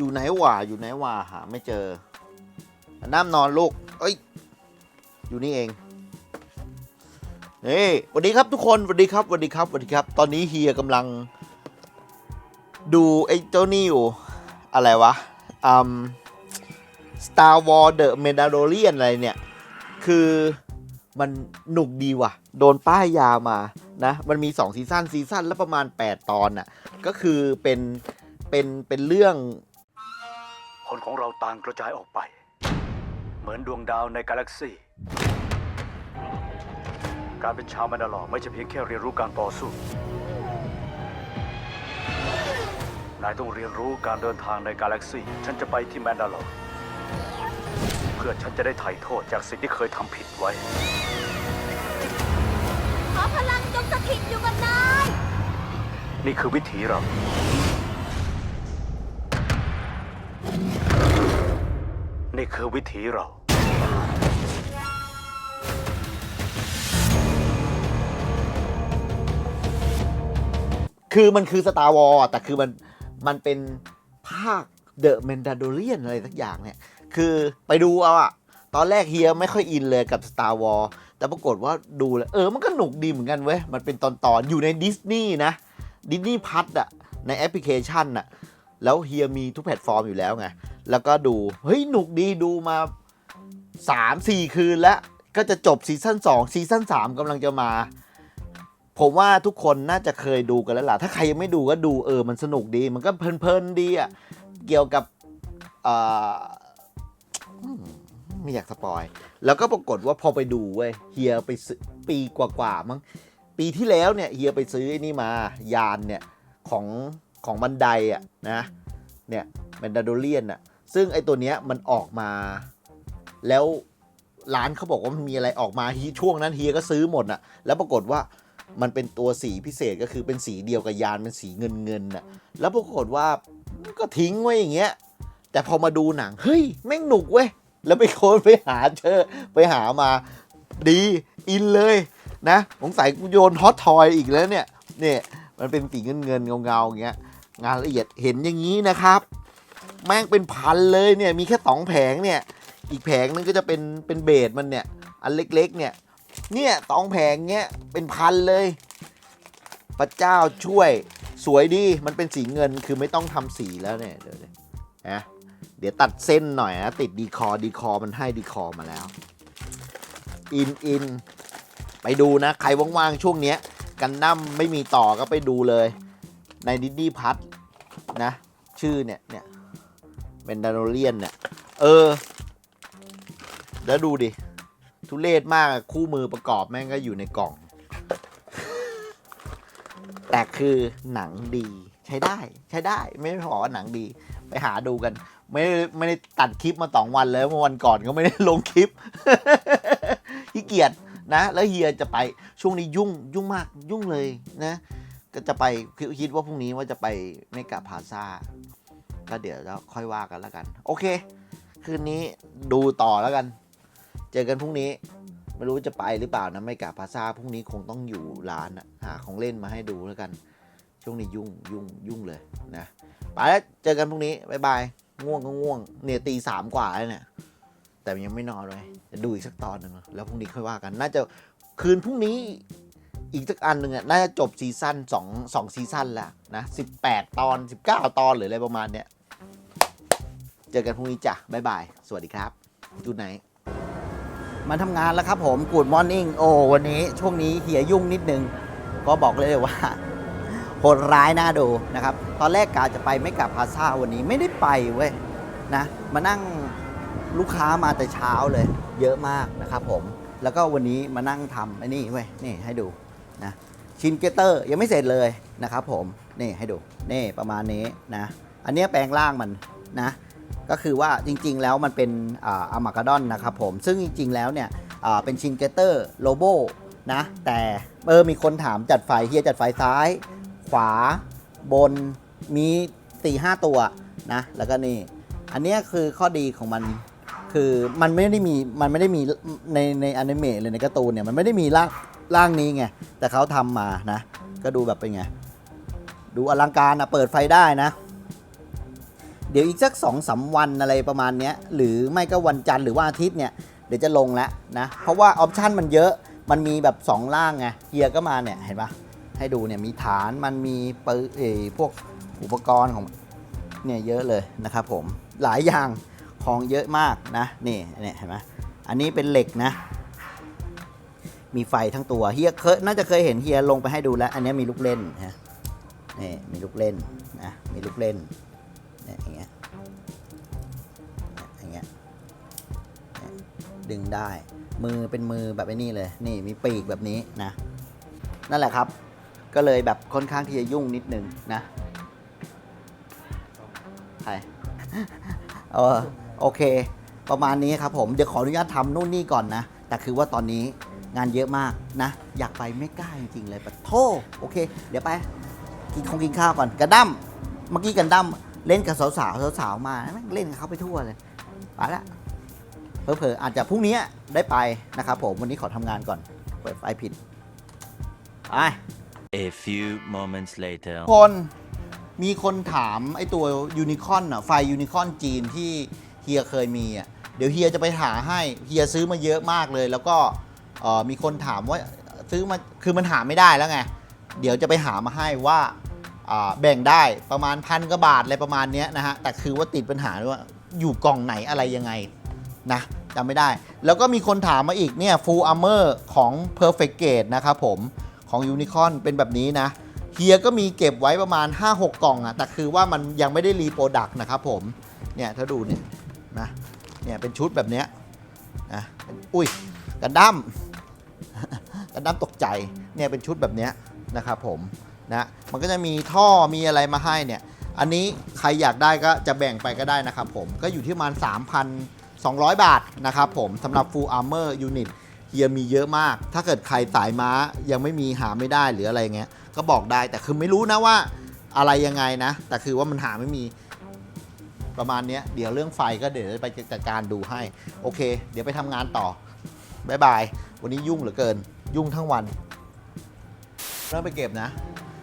อยู่ไหนวะอยู่ไหนวะหาไม่เจอน้ำนอนลูก เอ้ย อยู่นี่เอง นี่สวัสดีครับทุกคนสวัสดีครับสวัสดีครับสวัสดีครับ ตอนนี้เฮียกำลัง ดูไอ้เจ้านี่อยู่ อะไรวะอืม Star Wars The Mandalorian อะไรเนี่ย คือมันหนุกดีว่ะ โดนป้ายยามานะ มันมี 2 ซีซั่นซีซั่นละประมาณ 8 ตอนน่ะ ก็คือเป็น เป็น เป็นเรื่อง ของเราต่างกระจายออกไป เหมือนดวงดาวในกาแล็กซี่ การเป็นชาวแมนดาลอร์ไม่ใช่เพียงแค่เรียนรู้การต่อสู้ นายต้องเรียนรู้การเดินทางในกาแล็กซี่ ฉันจะไปที่แมนดาลอร์เพื่อฉันจะได้ไถ่โทษจากสิ่งที่เคยทำผิดไว้ ขอพลังจงสถิตอยู่กับนาย นี่คือวิถีเรา นี่คือวิถีเรา คือมันคือ Star Wars แต่คือมันมันเป็นภาค The Mandalorian อะไรสักอย่างเนี่ย คือไปดูเอาอะตอนแรกเฮียไม่ค่อยอินเลยกับ Star Wars แต่ปรากฏว่าดูแล้ว เออ มันก็หนุกดีเหมือนกันเว้ย มันเป็นตอนๆอยู่ในดิสนีย์นะดิสนีย์พัทอะในแอปพลิเคชันอะแล้วเฮียมีทุกแพลตฟอร์มอยู่แล้วไง แล้วก็ดูเฮ้ยหนุกดีดูมา 3 4 คืนแล้วก็จะจบซีซั่น2ซีซั่น3กำลังจะมา ผมว่าทุกคนน่าจะเคยดูกันแล้วล่ะ ถ้าใครยังไม่ดูก็ดูเออมันสนุกดี มันก็เพลินๆดีอะเกี่ยวกับอ่ออืมไม่อยากสปอย แล้วก็ปรากฏว่าพอไปดูเว้ยเฮียไปซื้อปีกว่าๆมั้งปีที่แล้วเนี่ยเฮียไปซื้อไอ้นี่มายานเนี่ยของของบันไดอะนะเนี่ยแมนดาโดเลียนอะ ซึ่งไอ้ตัวเนี้ยมันออกมา แล้วร้านเขาบอกว่ามันมีอะไรออกมาฮีช่วงนั้นเฮียก็ซื้อหมดอะ แล้วปรากฏว่ามันเป็นตัวสีพิเศษก็คือเป็นสีเดียวกับยานเป็นสีเงินเงินๆน่ะ แล้วปรากฏว่าก็ทิ้งไว้อย่างเงี้ย แต่พอมาดูหนัง เฮ้ย แม่งหนุกเว้ย แล้วไปโค้นไปหาเจอไปหามาดีอินเลยนะสงสัยกูโยนฮอตทอยอีกแล้วเนี่ยเนี่ยมันเป็นสีเงินเงินๆเงาอย่างเงี้ยงานละเอียดเห็นอย่างนี้นะครับ แม่งเป็นพันเลยเนี่ยมีแค่สองแผงเนี่ยอีกแผงนึงก็จะเป็นเป็นเบสมันเนี่ยอันเล็กๆเนี่ยเนี่ยสองแผงเนี้ยเป็นพันเลยพระเจ้าช่วยสวยดีมันเป็นสีเงินคือไม่ต้องทำสีแล้วเนี่ยเดี๋ยวเดี๋ยวนะเดี๋ยวตัดเส้นหน่อยนะติดดีคอดีคอมันให้ดีคอมาแล้วอินอินไปดูนะ ใครว่างๆ ช่วงเนี้ย กันดั้มไม่มีต่อก็ไปดูเลย ในดิสนีย์พัทนะ ชื่อเนี่ยเนี่ย เป็นดานเลียนเนี่ย เออ แล้วดูดิ ทุเรศมากคู่มือประกอบแม่งก็อยู่ในกล่อง แต่คือหนังดีใช้ได้ ใช้ได้ ไม่ได้บอหนังดี ไปหาดูกัน ไม่ไม่ได้ตัดคลิปมาสองวันแล้วเมื่อวันก่อนก็ไม่ได้ลงคลิปขี้เกียจนะ แล้วเฮียจะไปช่วงนี้ยุ่งยุ่งมากยุ่งเลยนะ ก็จะไปคิดว่าพรุ่งนี้ว่าจะไปเมกาพาซา ก็เดี๋ยวแล้วค่อยว่ากันแล้วกัน โอเค คืนนี้ดูต่อแล้วกัน เจอกันพรุ่งนี้ ไม่รู้จะไปหรือเปล่านะไม่กะพาซาพรุ่งนี้คงต้องอยู่ร้านอะหาของเล่นมาให้ดูแล้วกัน ช่วงนี้ยุ่งยุ่งยุ่งเลยนะไปแล้วเจอกันพรุ่งนี้บายบายง่วงก็ง่วงเนี่ยตีสามกว่าแล้วเนี่ยแต่ยังไม่นอนเลยจะดูอีกสักตอนหนึ่งแล้วพรุ่งนี้ค่อยว่ากัน น่าจะคืนพรุ่งนี้อีกสักอันหนึ่งอะน่าจะจบซีซั่นสองสองซีซั่นแล้วนะสิบแปดตอนสิบเก้าตอนหรืออะไรประมาณเนี้ย เจอกันพรุ่งนี้จ้ะบายบาย สวัสดีครับดูไหนมาทำงานแล้วครับผมกูดมอร์นิ่งโอ้วันนี้ช่วงนี้เหียยุ่งนิดนึง ก็บอกเลยว่าโหดร้ายน่าดูนะครับ ตอนแรกกาจะไปไม่กลับพาซาวันนี้ไม่ได้ไปเว้ยนะ มานั่งลูกค้ามาแต่เช้าเลย เยอะมากนะครับผม แล้วก็วันนี้มานั่งทำไอ้นี่เว้ยนี่ให้ดูนะชินเกเตอร์ยังไม่เสร็จเลยนะครับผม นี่ให้ดู นี่ประมาณนี้นะ อันเนี้ยแปลงร่างมันนะ ก็คือว่าจริงๆแล้วมันเป็นอาร์มากาดอนนะครับผม ซึ่งจริงๆแล้วเนี่ยเป็นชินเกเตอร์โลโบนะแต่เออมีคนถามจัดไฟเฮียจัดไฟซ้าย ขวาบนมี4ีห้าตัวนะแล้วก็นี่ อันนี้คือข้อดีของมันคือมันไม่ได้มีมันไม่ได้มีในในอนิเมะเลยในการ์ตูนเนี่ยมันไม่ได้มีร่างร่างนี้ไงแต่เขาทำมานะ ก็ดูแบบเป็นไง ดูอลังการนะเปิดไฟได้นะ เดี๋ยวอีกสัก2อสาวันอะไรประมาณนี้หรือไม่ก็วันจันทร์หรือว่าอาทิตย์เนี่ยเดี๋ยวจะลงแล้วนะ เพราะว่าออปชันมันเยอะมันมีแบบ 2 ล่างไงเฮียก็มาเนี่ยเห็นปะให้ดูเนี่ยมีฐานมันมีปืนเอพวกอุปกรณ์ของเนี่ยเยอะเลยนะครับผมหลายอย่างของเยอะมากนะนี่เนี่ยเห็นไหมอันนี้เป็นเหล็กนะ มีไฟทั้งตัวเฮียเคยน่าจะเคยเห็นเฮียลงไปให้ดูแล้ว อันนี้มีลูกเล่นฮะนี่มีลูกเล่นนะมีลูกเล่น อย่างเงี้ยอย่างเงี้ยดึงได้ มือเป็นมือแบบไอ้นี่เลย นี่มีปีกแบบนี้นะ นั่นแหละครับ ก็เลยแบบค่อนข้างที่จะยุ่งนิดนึงนะใครเออโอเค ประมาณนี้ครับผม เดี๋ยวขออนุญาตทำนู่นนี่ก่อนนะ แต่คือว่าตอนนี้งานเยอะมากนะ อยากไปไม่กล้าจริงๆเลยปะโทโอเค เดี๋ยวไป กินคงกินข้าวก่อนกระดั้มเมื่อกี้กันดั้ม เล่นกับสาวๆสาวๆมาแม่งเล่นกับเขาไปทั่วเลยไปละเผลอๆอาจจะพรุ่งนี้ได้ไปนะครับผมวันนี้ขอทำงานก่อนเปิดไฟผิดไป A few moments later. คนมีคนถามไอ้ตัวยูนิคอนอะไฟยูนิคอนจีนที่เฮียเคยมีอะเดี๋ยวเฮียจะไปหาให้เฮียซื้อมาเยอะมากเลย แล้วก็เอ่อมีคนถามว่าซื้อมาคือมันหาไม่ได้แล้วไง เดี๋ยวจะไปหามาให้ว่าอ่า แบ่งได้ประมาณพันกว่าบาทอะไรประมาณนี้นะฮะ แต่คือว่าติดปัญหาว่าอยู่กล่องไหนอะไรยังไงนะจำไม่ได้ แล้วก็มีคนถามมาอีกเนี่ย full armor ของ perfect gate นะครับผมของ unicorn เป็นแบบนี้นะเฮียก็มีเก็บไว้ประมาณ 5-6 กล่องอะแต่คือว่ามันยังไม่ได้รีโปรดักต์นะครับผม เนี่ยถ้าดูเนี่ยนะเนี่ยเป็นชุดแบบเนี้ยนะอุ้ยกันดั้มกันดั้มตกใจเนี่ยเป็นชุดแบบเนี้ยนะครับผม นะมันก็จะมีท่อมีอะไรมาให้เนี่ย อันนี้ใครอยากได้ก็จะแบ่งไปก็ได้นะครับผม ก็อยู่ที่ประมาณ 3,200 บาทนะครับผมสำหรับ Full Armor Unit เฮียมีเยอะมาก ถ้าเกิดใครสายม้ายังไม่มีหาไม่ได้หรืออะไรเงี้ย ก็บอกได้ แต่คือไม่รู้นะว่าอะไรยังไงนะ แต่คือว่ามันหาไม่มีประมาณนี้เดี๋ยวเรื่องไฟก็เดี๋ยวไปจัดการดูให้ โอเค เดี๋ยวไปทำงานต่อบายบาย วันนี้ยุ่งเหลือเกิน ยุ่งทั้งวันเริ่มไปเก็บนะ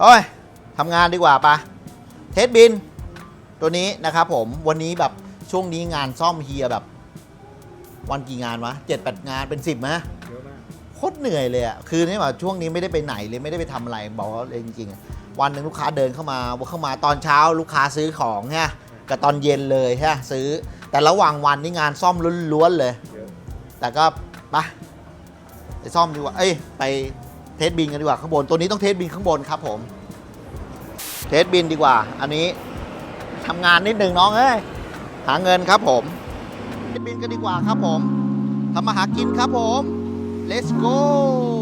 โอ้ยทำงานดีกว่าปะเทสบิน ตัวนี้นะครับผมวันนี้แบบช่วงนี้งานซ่อมเฮียแบบ วันกี่งานวะเจ็ดแปดงานเป็นสิบไหมโคตรเหนื่อยเลยอะคือนี่แบบช่วงนี้ไม่ได้ไปไหนเลยไม่ได้ไปทำอะไรบอกเลยจริงๆอะวันหนึ่งลูกค้าเดินเข้ามาเข้ามาตอนเช้าลูกค้าซื้อของฮะกับตอนเย็นเลยฮะซื้อ แต่ระหว่างวันนี่งานซ่อมล้วนๆเลย แต่ก็ไปไปซ่อมดีกว่า เอ้ยไป เทสบินกันดีกว่าข้างบน ตัวนี้ต้องเทสบินข้างบนครับผม เทสบินดีกว่า อันนี้ทำงานนิดหนึ่งน้องเอ้ย หาเงินครับผม เทสบินกันดีกว่าครับผมทำมาหากินครับผม let's go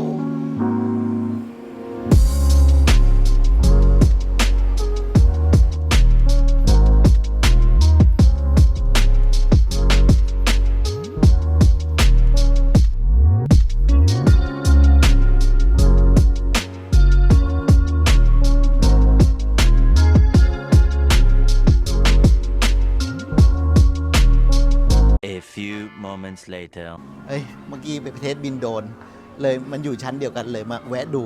moments later. เอ้ยเมื่อกี้ไปเทสบินโดน เลยมันอยู่ชั้นเดียวกันเลยมาแวะดู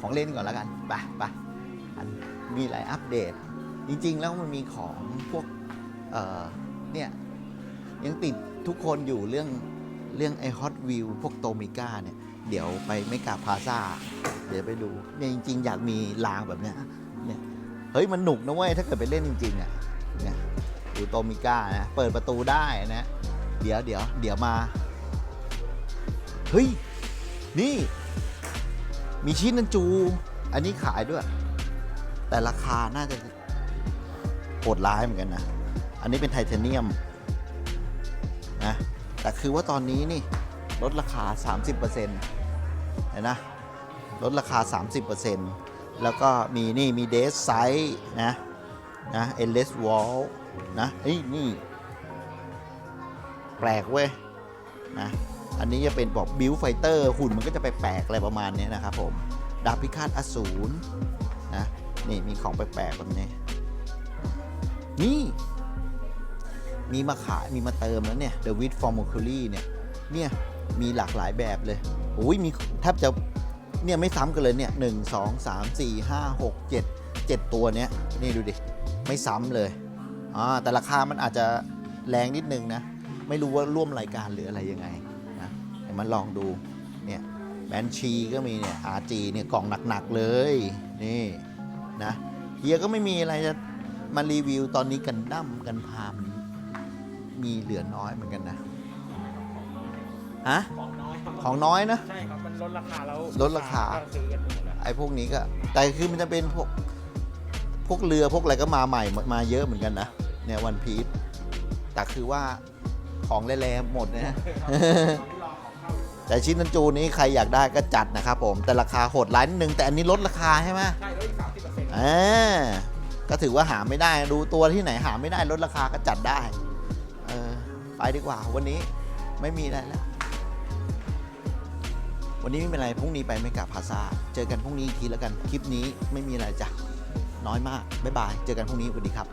ของเล่นก่อนแล้วกันไปไปอันมีหลายอัปเดต จริง ๆ แล้วมันมีของพวกเอ่อเนี่ยยังติดทุกคนอยู่เรื่องเรื่องไอฮอตวิวพวกโตมิก้าเนี่ย เดี๋ยวไปไม่กาพาซาเดี๋ยวไปดูเนี่ยจริง ๆ อยากมีรางแบบเนี้ยเนี่ยเฮ้ยมันหนุกนะเว้ยถ้าเกิดไปเล่นจริงๆอะเนี่ยดูโตมิก้านะเปิดประตูได้นะ เดี๋ยวเดี๋ยวเดี๋ยวมา เฮ้ย นี่ มีชิ้นนันจู อันนี้ขายด้วย แต่ราคาน่าจะโหดร้ายเหมือนกันนะ อันนี้เป็นไทเทเนียมนะแต่คือว่าตอนนี้นี่ ลดราคา 30%เห็นนะ ลดราคา 30%แล้วก็มีนี่มีเดสไซส์นะนะเอเลสวอลนะเฮ้ยนี่ ปลกเว้ยนะอันนี้จะเป็นบอกบิวไฟเตอร์หุ่นมันก็จะไปแปลกๆอะไรประมาณนี้นะครับผมดาบพิฆาตอสูรนะนี่มีของแปลกๆแบบนี้นี่ มีมาขายมีมาเติมแล้วเนี่ย The Wit for Mercury เนี่ยเนี่ยมีหลากหลายแบบเลยโอ้ยมีแทบจะเนี่ยไม่ซ้ำกันเลยเนี่ยหนึ่งสองสามสี่ห้าหกเจ็ดเจ็ดตัวเนี้ยนี่ดูดิ ไม่ซ้ำเลยอ่าแต่ราคามันอาจจะแรงนิดนึงนะ ไม่รู้ว่าร่วมรายการหรืออะไรยังไงนะเดี๋ยวมันลองดูเนี่ยแบนชีก็มีเนี่ย RG เนี่ยกล่องหนักๆเลยนี่นะเฮียก็ไม่มีอะไรจะมารีวิวตอนนี้กันดั้มกันพามมีเหลือน้อยเหมือนกันนะฮะของน้อยครับของน้อยนะใช่ครับมันลดราคาแล้วลดราคาก็ซื้อกันหมดแล้วไอ้พวกนี้ก็ แต่คือมันจะเป็นพวกพวกเรือพวกอะไรก็มาใหม่มาเยอะเหมือนกันนะเนี่ยวันพีชแต่คือว่า ของแร่ๆหมดนะ แต่ชิ้นนันจูนี้ใครอยากได้ก็จัดนะครับผม แต่ราคาโหดร้ายนิดนึง แต่อันนี้ลดราคาใช่ไหมใช่ลดอีกสามสิบเปอร์เซ็นต์อ่าก็ถือว่าหาไม่ได้ดูตัวที่ไหนหาไม่ได้ลดราคาก็จัดได้ เออไปดีกว่าวันนี้ไม่มีอะไรแล้ว วันนี้ไม่เป็นไรพรุ่งนี้ไปไม่กลับพาซาเจอกันพรุ่งนี้อีกทีแล้วกันคลิปนี้ไม่มีอะไรจ้ะน้อยมากบ๊ายบาย เจอกันพรุ่งนี้สวัสดีครับ